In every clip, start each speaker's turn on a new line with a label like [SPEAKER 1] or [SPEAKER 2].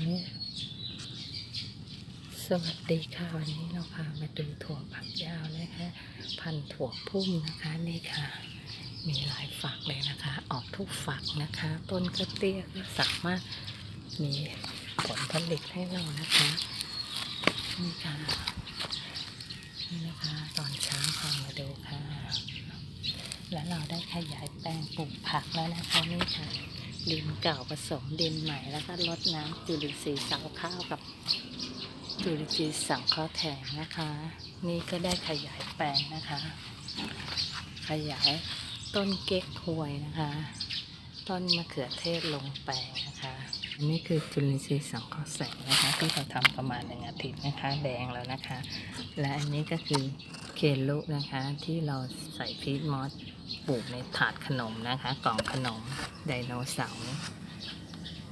[SPEAKER 1] สวัสดีค่ะ วันนี้เราพามาดูถั่วฝักยาวนะคะ พันถั่วพุ่มนะคะนี่ค่ะ มีหลายฝักเลยนะคะ ออกทุกฝักนะคะ ต้นก็เตี้ยก็สามารถมีผลผลิตให้เรานะคะนี่ค่ะนี่นะคะตอนเช้าพามาดูค่ะ แล้วเราได้ขยายแปลงปลูกผักแล้วนะคะนี่ค่ะ ดินเก่าผสมดินใหม่แล้วก็ลดน้ำจุลินทรีย์เสาข้าวกับจุลินทรีย์สังเคราะห์แถงนะคะ นี่ก็ได้ขยายแปลงนะคะ ขยายต้นเก๊กฮวยนะคะ ต้นมะเขือเทศลงแปลงนะคะอันนี่คือจุลินทรีย์สังเคราะห์แสงนะคะ ที่เราทำประมาณหนึ่งอาทิตย์นะคะ แดงแล้วนะคะ และอันนี้ก็คือ เคลุนะคะ ที่เราใส่พีทมอสปลูกในถาดขนมนะคะ กล่องขนมไดโนเสาร์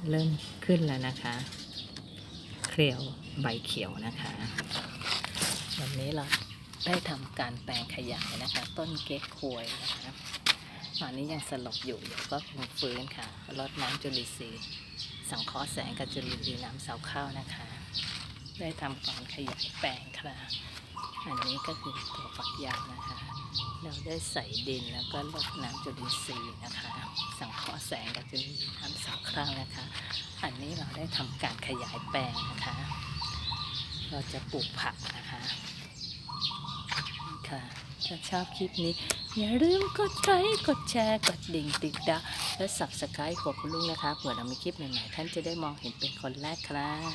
[SPEAKER 1] เริ่มขึ้นแล้วนะคะ เคลียวใบเขียวนะคะ วันนี้เราได้ทำการแปลงขยายนะคะ ต้นเก๊กควยนะคะตอนนี้ยังสลบอยู่เดี๋ยวก็คงฟื้นค่ะรดน้ำจุลินทรีย์สังเคราะห์แสงกับจุลินทรีย์น้ำเสาข้าวนะคะ ได้ทำการขยายแปลงค่ะ อันนี้ก็คือตัวฝักยาวนะคะ เราได้ใส่ดินแล้วก็รดน้ำจุลินทรีย์นะคะ สังเคราะห์แสงกับจุลินทรีย์น้ำเสาข้าวนะคะ อันนี้เราได้ทำการขยายแปลงนะคะ เราจะปลูกผักนะคะค่ะถ้าชอบคลิปนี้ อย่าลืมกดไลค์กดแชร์ กดดิ่งติดดาวและ subscribe ของคุณลุงนะคะเผื่อเรามีคลิปใหม่ๆท่านจะได้มองเห็นเป็นคนแรกครับ